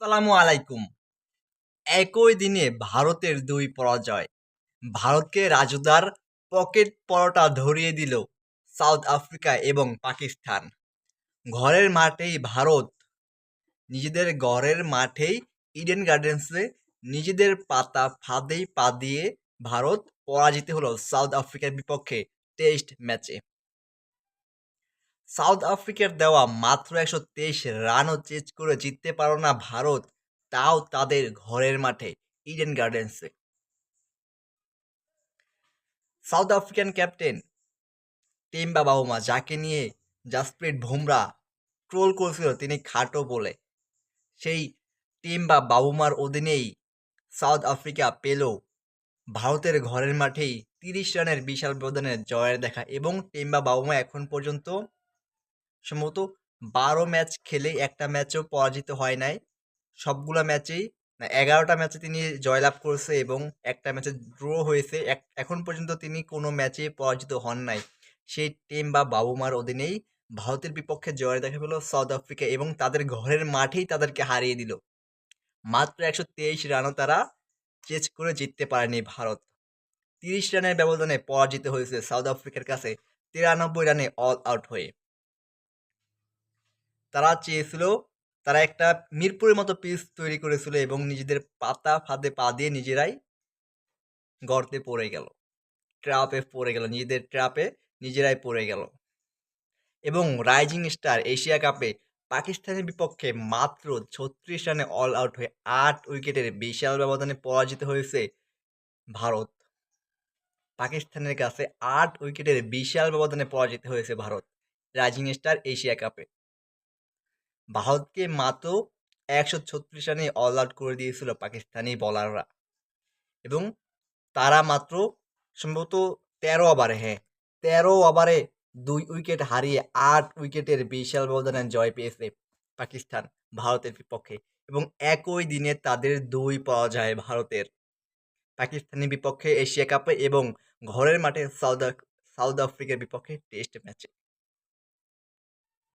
আসসালামু আলাইকুম। একই দিনে ভারতের দুই পরাজয়। ভারতকে রাজুদার পকেট পরোটা ধরিয়ে দিল সাউথ আফ্রিকা এবং পাকিস্তান। ঘরের মাঠেই ভারত নিজেদের ঘরের মাঠেই ইডেন গার্ডেন্সে নিজেদের পাতা ফাঁদেই পা দিয়ে ভারত পরাজিত হলো সাউথ আফ্রিকার বিপক্ষে টেস্ট ম্যাচে। সাউথ আফ্রিকার দেওয়া মাত্র একশো তেইশ রানও চেজ করে জিততে পারো না ভারত, তাও তাদের ঘরের মাঠে Eden গার্ডেন্সে South African captain Temba Bavuma যাকে নিয়ে জাসপ্রিট বুমরা ট্রোল করেছিল, তিনি খাটো বলে। সেই টেম্বা বাবুমার অধীনেই সাউথ আফ্রিকা পেল ভারতের ঘরের মাঠেই তিরিশ রানের বিশাল ব্যবধানে জয়ের দেখা এবং টেম্বা বাবুমা এখন পর্যন্ত সম্ভবত বারো ম্যাচ খেলে একটা ম্যাচও পরাজিত হয় নাই। সবগুলা ম্যাচেই এগারোটা ম্যাচে তিনি জয়লাভ করেছে এবং একটা ম্যাচে ড্র হয়েছে। এখন পর্যন্ত তিনি কোনো ম্যাচে পরাজিত হন নাই। সেই টিম বা বাবুমার অধীনেই ভারতের বিপক্ষে জয় দেখা পেল সাউথ আফ্রিকা এবং তাদের ঘরের মাঠেই তাদেরকে হারিয়ে দিল। মাত্র একশো তেইশ রানও তারা চেজ করে জিততে পারেনি ভারত। তিরিশ রানের ব্যবধানে পরাজিত হয়েছে সাউথ আফ্রিকার কাছে তিরানব্বই রানে অল আউট হয়ে। তারা চেয়েছিল, তারা একটা মিরপুরের মতো পিস তৈরি করেছিল এবং নিজেদের পাতা ফাঁদে পা দিয়ে নিজেরাই গর্তে পড়ে গেল। ট্রাপে পড়ে গেল, নিজেদের ট্রাপে নিজেরাই পড়ে গেল। এবং রাইজিং স্টার এশিয়া কাপে পাকিস্তানের বিপক্ষে মাত্র ছত্রিশ রানে অল আউট হয়ে আট উইকেটের বিশাল ব্যবধানে পরাজিত হয়েছে ভারত। পাকিস্তানের কাছে আট উইকেটের বিশাল ব্যবধানে পরাজিত হয়েছে ভারত রাইজিং স্টার এশিয়া কাপে ভারতকে মাত্র একশো ছত্রিশ রানে অল আউট করে দিয়েছিল পাকিস্তানি বলাররা এবং তারা মাত্র সম্ভবত তেরো ওভারে হ্যাঁ তেরো ওভারে দুই উইকেট হারিয়ে আট উইকেটের বিশাল ব্যবধানে জয় পেয়েছে পাকিস্তান ভারতের বিপক্ষে। এবং একই দিনে তাদের দুই যায় ভারতের। পাকিস্তানের বিপক্ষে এশিয়া কাপে এবং ঘরের মাঠে সাউথ সাউথ আফ্রিকার বিপক্ষে টেস্ট ম্যাচে